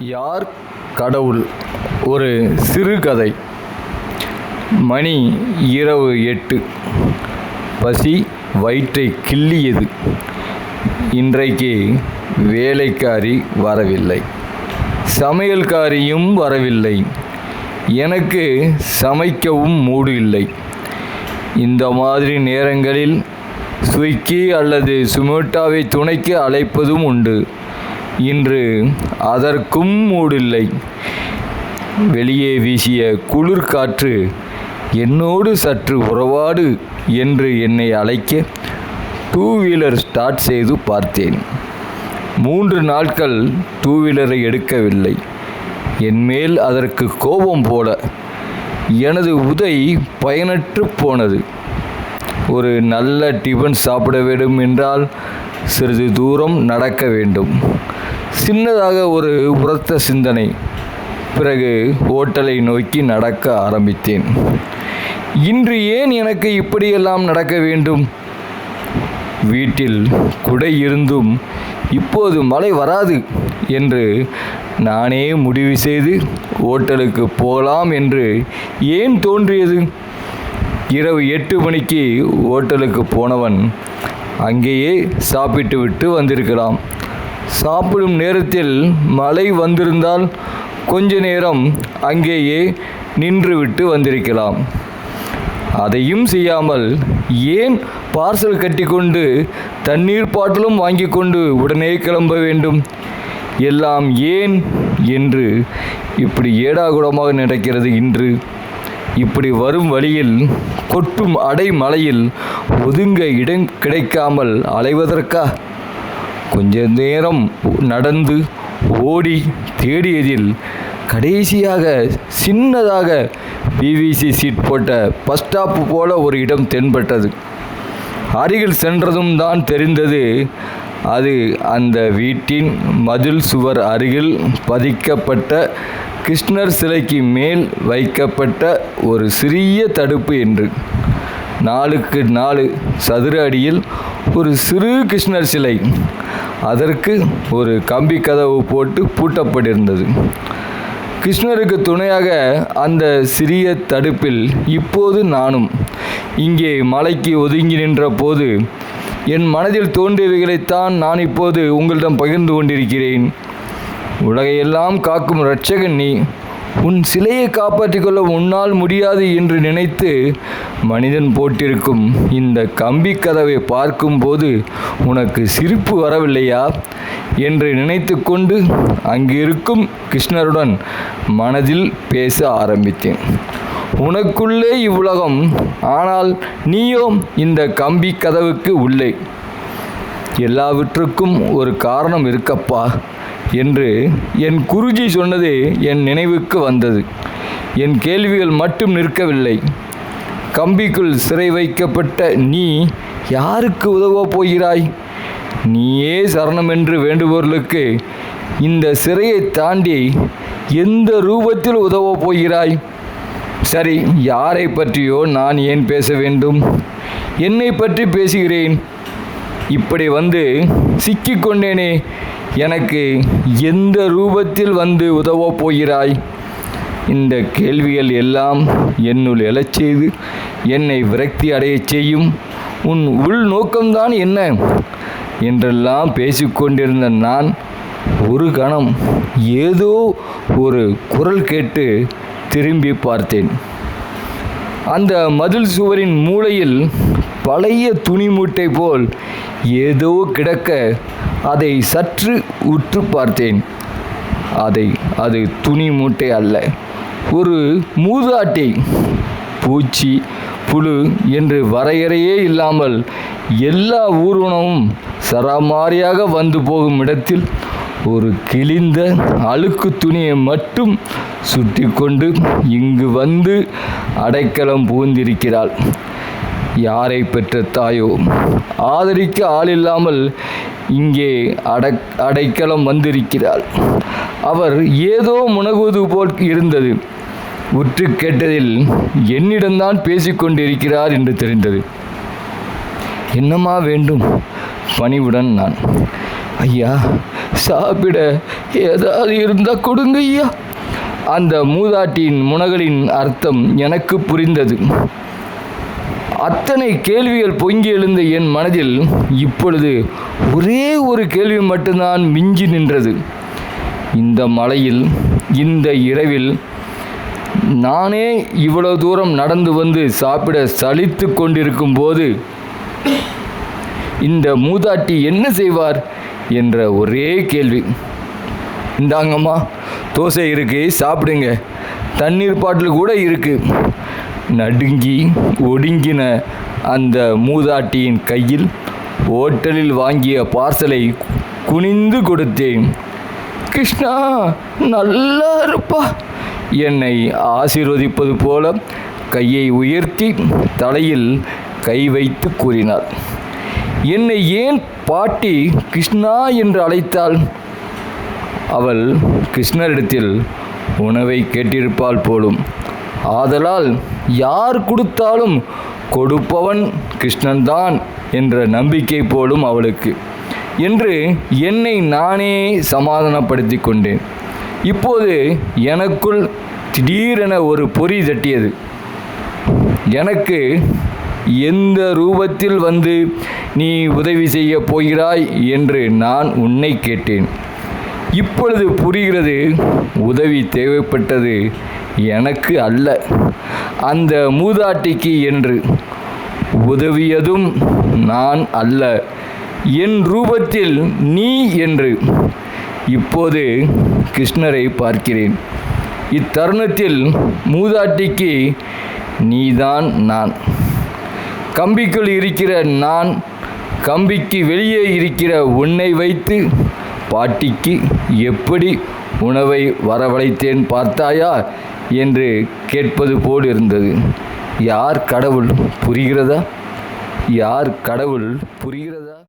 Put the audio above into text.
யார் கடவுள்? ஒரு சிறுகதை மணி இரவு எட்டு. பசி வயிற்றை கிள்ளியது. இன்றைக்கு வேலைக்காரி வரவில்லை. சமையல்காரியும் வரவில்லை. எனக்கு சமைக்கவும் மூடு இல்லை. இந்த மாதிரி நேரங்களில் ஸ்விக்கி அல்லது சுமோட்டாவை துணைக்கு அழைப்பதும் உண்டு. இன்று அதற்கும் மூடில்லை. வெளியே வீசிய குளிர் காற்று என்னோடு சற்று உறவாடு என்று என்னை அழைக்க டூ வீலர் ஸ்டார்ட் செய்து பார்த்தேன். மூன்று நாட்கள் டூ வீலரை எடுக்கவில்லை. என்மேல் அதற்கு கோபம் போல எனது உதை பயனற்று போனது. ஒரு நல்ல டிஃபன் சாப்பிட வேண்டும் என்றால் சிறிது தூரம் நடக்க வேண்டும். சின்னதாக ஒரு உரத்த சிந்தனை. பிறகு ஹோட்டலை நோக்கி நடக்க ஆரம்பித்தேன். இன்று ஏன் எனக்கு இப்படியெல்லாம் நடக்க வேண்டும்? வீட்டில் குடை இருந்தும் இப்போது மழை வராது என்று நானே முடிவு செய்து ஓட்டலுக்கு போகலாம் என்று ஏன் தோன்றியது? இரவு எட்டு மணிக்கு ஓட்டலுக்கு போனவன் அங்கேயே சாப்பிட்டு விட்டு வந்திருக்கலாம். சாப்பிடும் நேரத்தில் மழை வந்திருந்தால் கொஞ்ச நேரம் அங்கேயே நின்றுவிட்டு வந்திருக்கலாம். அதையும் செய்யாமல் ஏன் பார்சல் கட்டிக்கொண்டு தண்ணீர் பாட்டிலும் வாங்கி கொண்டு உடனே கிளம்ப வேண்டும்? எல்லாம் ஏன் என்று இப்படி ஏடாகுடமாக நடக்கிறது இன்று. இப்படி வரும் வழியில் கொட்டும் அடை மலையில் ஒதுங்க இடம் கிடைக்காமல் அலைவதற்கா? கொஞ்ச நேரம் நடந்து ஓடி தேடியதில் கடைசியாக சின்னதாக பிவிசி சீட் போட்ட பஸ் ஸ்டாப் போல ஒரு இடம் தென்பட்டது. அருகில் சென்றதும் தான் தெரிந்தது அது அந்த வீட்டின் மதில் சுவர் அருகில் பதிக்கப்பட்ட கிருஷ்ணர் சிலைக்கு மேல் வைக்கப்பட்ட ஒரு சிறிய தடுப்பு என்று. நாலுக்கு நாலு சதுர அடியில் ஒரு சிறு கிருஷ்ணர் சிலை. அதற்கு ஒரு கம்பி கதவு போட்டு பூட்டப்பட்டிருந்தது. கிருஷ்ணருக்கு துணையாக அந்த சிறிய தடுப்பில் இப்போது நானும் இங்கே மலைக்கு ஒதுங்கி நின்ற போது என் மனதில் தோன்றியவைகளைத்தான் நான் இப்போது உங்களிடம் பகிர்ந்து கொண்டிருக்கிறேன். உலகையெல்லாம் காக்கும் இரட்சகன் நீ. உன் சிலையை காப்பாற்றிக் கொள்ள உன்னால் முடியாது என்று நினைத்து மனிதன் போட்டிருக்கும் இந்த கம்பி கதவை பார்க்கும்போது உனக்கு சிரிப்பு வரவில்லையா என்று நினைத்து கொண்டு அங்கிருக்கும் கிருஷ்ணருடன் மனதில் பேச ஆரம்பித்தேன். உனக்குள்ளே இவ்வுலகம் ஆனால் நீயோ இந்த கம்பி கதவுக்கு உள்ளே. எல்லாவற்றுக்கும் ஒரு காரணம் இருக்கப்பா. என்று என் குருஜி சொன்னது என் நினைவுக்கு வந்தது. என் கேள்விகள் மட்டும் நிற்கவில்லை. கம்பிக்குள் சிறை வைக்கப்பட்ட நீ யாருக்கு உதவப் போகிறாய்? நீயே சரணம் என்று வேண்டுபவர்களுக்கு இந்த சிறையை தாண்டி எந்த ரூபத்தில் உதவப் போகிறாய்? சரி யாரை பற்றியோ நான் ஏன் பேச வேண்டும்? என்னை பற்றி பேசுகிறேன். இப்படி வந்து சிக்கிக்கொண்டேனே. எனக்கு எந்த ரூபத்தில் வந்து உதவப் போகிறாய்? இந்த கேள்விகள் எல்லாம் என்னுள் எழச் செய்து என்னை விரக்தி அடையச் செய்யும். உன் உள் நோக்கம்தான் என்ன? என்றெல்லாம் பேசிக்கொண்டிருந்த நான் ஒரு கணம் ஏதோ ஒரு குரல் கேட்டு திரும்பி பார்த்தேன். அந்த மதில் சுவரின் மூலையில் பழைய துணி மூட்டை போல் ஏதோ கிடக்க அதை சற்று உற்று பார்த்தேன். அதை அது துணி மூட்டை அல்ல. ஒரு மூதாட்டி பூச்சி புழு என்று வரையறையே இல்லாமல் எல்லா ஊர்வனமும் சராமாரியாக வந்து போகும் இடத்தில் ஒரு கிழிந்த அழுக்கு துணியை மட்டும் சுட்டி கொண்டு இங்கு வந்து அடைக்கலம் புகுந்திருக்கிறாள். யாரை பெற்ற தாயோ? ஆதரிக்க ஆள் இல்லாமல் இங்கே அடக் அடைக்கலம் வந்திருக்கிறாள். அவர் ஏதோ முனகுவது போல் இருந்தது. உற்று கேட்டதில் என்னிடம்தான் பேசிக்கொண்டிருக்கிறார் என்று தெரிந்தது. என்னம்மா வேண்டும்? பணிவுடன் நான். ஐயா சாப்பிட ஏதாவது இருந்தால் கொடுங்க ஐயா அந்த மூதாட்டியின் முனகளின் அர்த்தம் எனக்கு புரிந்தது. அத்தனை கேள்விகள் பொங்கி எழுந்த என் மனதில் இப்பொழுது ஒரே ஒரு கேள்வி மட்டும்தான் மிஞ்சி நின்றது. இந்த மலையில் இந்த இரவில் நானே இவ்வளவு தூரம் நடந்து வந்து சாப்பிட சலித்து கொண்டிருக்கும் போது இந்த மூதாட்டி என்ன செய்வார் என்ற ஒரே கேள்வி. இந்தாங்கம்மா தோசை இருக்கு சாப்பிடுங்க. தண்ணீர் பாட்டில் கூட இருக்குது நடுங்கி ஒடுங்கின அந்த மூதாட்டியின் கையில் ஓட்டலில் வாங்கிய பார்சலை குனிந்து கொடுத்தேன். கிருஷ்ணா நல்லா இருப்பா. என்னை ஆசீர்வதிப்பது போல கையை உயர்த்தி தலையில் கை வைத்து கூறினார் என்னை ஏன் பாட்டி கிருஷ்ணா என்று அழைத்தாள்? அவள் கிருஷ்ணரிடத்தில் உணவை கேட்டிருப்பாள் போலும். ஆதலால் யார் கொடுத்தாலும் கொடுப்பவன் கிருஷ்ணன்தான் என்ற நம்பிக்கை போலும் அவளுக்கு. என்று என்னை நானே சமாதானப்படுத்தி கொண்டேன். இப்போது எனக்குள் திடீரென ஒரு பொறி தட்டியது. எனக்கு எந்த ரூபத்தில் வந்து நீ உதவி செய்ய போகிறாய் என்று நான் உன்னை கேட்டேன். இப்பொழுது புரிகிறது உதவி தேவைப்பட்டது எனக்கு அல்ல. அந்த மூதாட்டிக்கு என்று உதவியதும் நான் அல்ல. என் ரூபத்தில் நீ என்று இப்போது கிருஷ்ணரை பார்க்கிறேன். இத்தருணத்தில் மூதாட்டிக்கு நீதான் நான். கம்பிக்குள் இருக்கிற நான் கம்பிக்கு வெளியே இருக்கிற உன்னை வைத்து பாட்டிக்கு எப்படி உணவை வரவழைத்தேன் பார்த்தாயா? என்று கேட்பது போல் இருந்தது. யார் கடவுள் புரிகிறதா? யார் கடவுள் புரிகிறதா?